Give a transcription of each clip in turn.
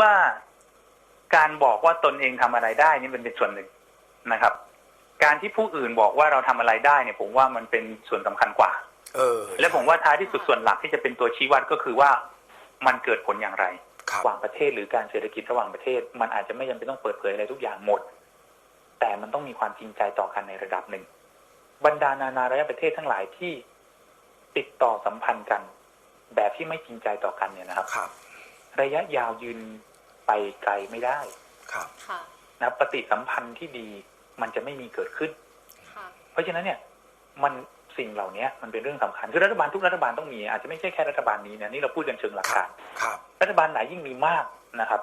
ว่าการบอกว่าตนเองทำอะไรได้นี่มันเป็นส่วนหนึ่งนะครับ การที่ผู้อื่นบอกว่าเราทำอะไรได้เนี่ย ผมว่ามันเป็นส่วนสำคัญกว่า เออ และผมว่าท้ายที่สุดส่วนหลักที่จะเป็นตัวชี้วัดก็คือว่ามันเกิดผลอย่างไรครับระหว่างประเทศหรือการเศรษฐกิจระหว่างประเทศ มันอาจจะไม่จำเป็นต้องเปิดเผยอะไรทุกอย่างหมด แต่มันต้องมีความจริงใจต่อกันในระดับหนึ่ง บรรดานานาระยะประเทศทั้งหลายที่ติดต่อสัมพันธ์กัน แบบที่ไม่จริงใจต่อกันเนี่ยนะครับครับ ระยะยาวยืนไปไกลไม่ได้ครับค่ะนะปฏิสัมพันธ์ที่ดีมันจะไม่มีเกิดขึ้นค่ะเพราะฉะนั้นเนี่ยมันสิ่งเหล่านี้มันเป็นเรื่องสำคัญคือรัฐบาลทุกรัฐบาลต้องมีอาจจะไม่ใช่แค่รัฐบาลนี้นะนี่เราพูดกันเชิงหลักการครับรัฐบาลไหนยิ่งมีมากนะครับ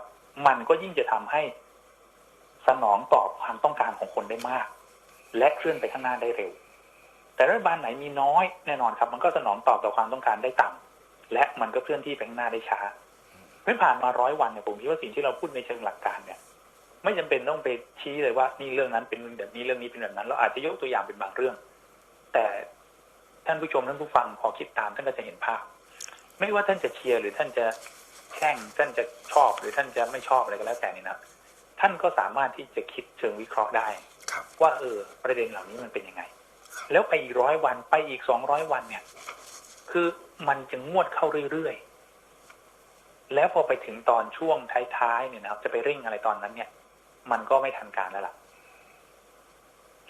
มันก็ยิ่งจะทำให้สนองตอบความต้องการของคนได้มาก และเคลื่อนไปข้างหน้าได้เร็ว แต่รัฐบาลไหนมีน้อยแน่นอนครับ มันก็สนองตอบต่อความต้องการได้ต่ำและมันก็เคลื่อนที่ไปข้างหน้าได้ช้า ไม่ผ่านมาร้อยวันเนี่ยผมคิดว่าสิ่งที่เราพูดในเชิงหลักการเนี่ย ไม่จำเป็นต้องไปชี้เลยว่านี่เรื่องนั้นเป็นแบบนี้เรื่องนี้เป็นแบบนั้น เราอาจจะยกตัวอย่างเป็นบางเรื่อง แต่ท่านผู้ชมท่านผู้ฟังพอคิดตามท่านก็จะเห็นภาพ ไม่ว่าท่านจะเชียร์หรือท่านจะแข่งท่านจะชอบหรือท่านจะไม่ชอบอะไรก็แล้วแต่นี่นะท่านก็สามารถที่จะคิดเชิงวิเคราะห์ได้ครับว่าเออ ประเด็นเหล่านี้มันเป็นยังไง แล้วไปอีกร้อยวันไปอีกสองร้อยวันเนี่ย คือมันจะงวดเข้าเรื่อยๆ แล้วพอไปถึงตอนช่วงท้ายๆเนี่ยนะครับ จะไปเร่งอะไรตอนนั้นเนี่ย มันก็ไม่ทันการแล้วล่ะ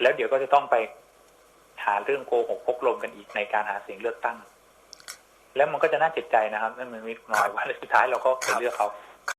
แล้วเดี๋ยวก็จะต้องไปหาเรื่องโกหกพกลมกันอีกในการหาเสียงเลือกตั้ง แล้วมันก็จะน่าเจ็บใจนะครับ นั่นมันมีน้อยว่าสุดท้ายเราก็ไปเลือกเขา